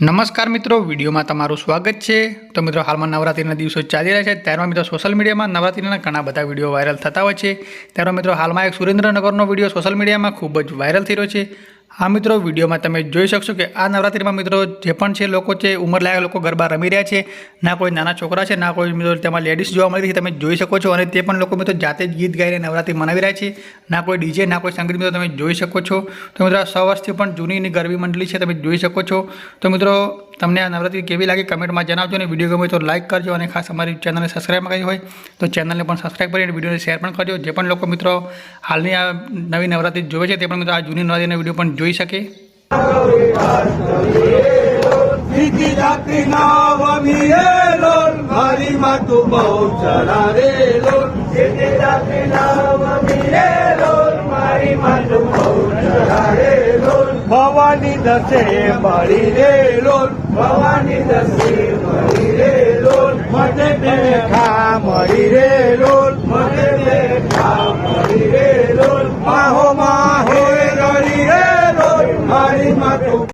નમસ્કાર મિત્રો, વિડીયોમાં તમારું સ્વાગત છે. તો મિત્રો, હાલમાં નવરાત્રિના દિવસો ચાલી રહ્યા છે. ત્યારમાં મિત્રો સોશિયલ મીડિયામાં નવરાત્રિના ઘણા બધા વીડિયો વાયરલ થતા હોય છે. ત્યારમાં મિત્રો, હાલમાં એક સુરેન્દ્રનગરનો વીડિયો સોશિયલ મીડિયામાં ખૂબ જ વાયરલ થઈ રહ્યો છે. આ મિત્રો, વિડીયોમાં તમે જોઈ શકશો કે આ નવરાત્રિમાં મિત્રો જે પણ છે, લોકો છે ઉંમરલાયક લોકો ગરબા રમી રહ્યા છે, ના કોઈ નાના છોકરા છે, ના કોઈ મિત્રો તેમાં લેડીઝ જોવા મળી રહી છે, તમે જોઈ શકો છો અને તે પણ લોકો મિત્રો જાતે જ ગીત ગાઈને નવરાત્રિ મનાવી રહ્યા છે, ના કોઈ ડીજે, ના કોઈ સંગીત મિત્રો તમે જોઈ શકો છો. તો મિત્રો આ સો વર્ષથી પણ જૂની ગરબી મંડળી છે, તમે જોઈ શકો છો. તો મિત્રો તમને આ નવરાત્રી કેવી લાગી કમેન્ટમાં જણાવજો અને વીડિયો ગમે તો લાઇક કરજો અને ખાસ અમારી ચેનલને સબસ્ક્રાઈબ કરી હોય તો ચેનલને પણ સબસ્ક્રાઈબ કરી અને વિડીયોને શેર પણ કરજો. જે પણ લોકો મિત્રો હાલની આ નવી નવરાત્રિ જોવે છે તે પણ મિત્રો આ જૂની નવરાત્રિના વીડિયો પણ જોઈ શકે. મારી માતું બહુ ચરા રે ભવાની દસે મળી રે લોલ ભવાની દસે મળી રે લોલ મને દેખા મળી રે લોલ મને દેખા મળી રે લોલ માહો માહો રડી રે લોલ મારી માતું